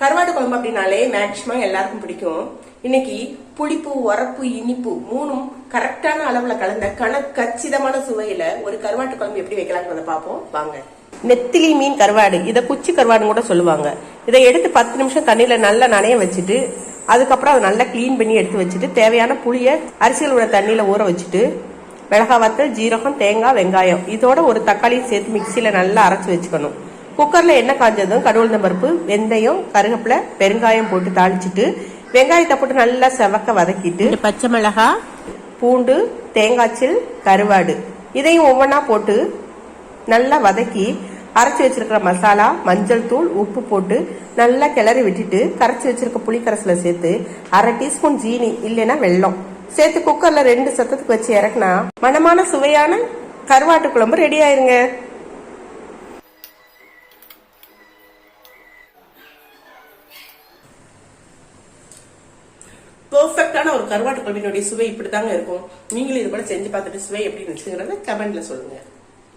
கருவாடு குழம்பு அப்படின்னாலே மேக்சிமம் எல்லாருக்கும் பிடிக்கும். இன்னைக்கு புளிப்பு உரப்பு இனிப்பு மூணும் கரெக்டான அளவுல கலந்த கணக்கச்சிதமான சுவையில ஒரு கருவாட்டு குழம்பு எப்படி வைக்கலாம்னு பார்ப்போம். வாங்க. நெத்திலி மீன் கருவாடு. இதை குச்சி கருவாடுன்னு கூட சொல்லுவாங்க. இதை எடுத்து பத்து நிமிஷம் தண்ணியில நல்லா நனைய வச்சுட்டு அதுக்கப்புறம் அதை நல்லா க்ளீன் பண்ணி எடுத்து வச்சுட்டு தேவையான புளிய அரிசியில் உள்ள தண்ணியில ஊற வச்சுட்டு மிளகாய் வத்தல் ஜீரகம் தேங்காய் வெங்காயம். இதோட ஒரு தக்காளியும் சேர்த்து மிக்சியில நல்லா அரைச்சு வச்சுக்கணும். குக்கர்ல எண்ணெய் காஞ்சதும் கடுகுளுந்த பருப்பு வெந்தயம் கருவேப்பிலை பெருங்காயம் போட்டு தாளிச்சிட்டு வெங்காயத்தை போட்டு நல்லா செவக்க வதக்கிட்டு பச்சை மிளகாய் பூண்டு தேங்காய்ச்சில் கருவாடு இதையும் ஒவ்வொன்றா போட்டு நல்லா வதக்கி அரைச்சி வச்சிருக்கிற மசாலா மஞ்சள் தூள் உப்பு போட்டு நல்லா கிளறி விட்டுட்டு கரைச்சி வச்சிருக்க புளிக்கரசுல சேர்த்து அரை டீஸ்பூன் ஜீனி இல்லைன்னா வெல்லம் சேர்த்து குக்கர்ல ரெண்டு சத்தத்துக்கு வச்சு இறக்குனா மனமான சுவையான கருவாட்டு குழம்பு ரெடி ஆயிருங்க. பெர்ஃபெக்டான ஒரு கருவாட்டு குழம்பினுடைய சுவை இப்படி தாங்க இருக்கும். நீங்களும் இது போல செஞ்சு பார்த்துட்டு சுவை எப்படி இருந்துச்சுங்கிறத கமெண்ட்ல சொல்லுங்க.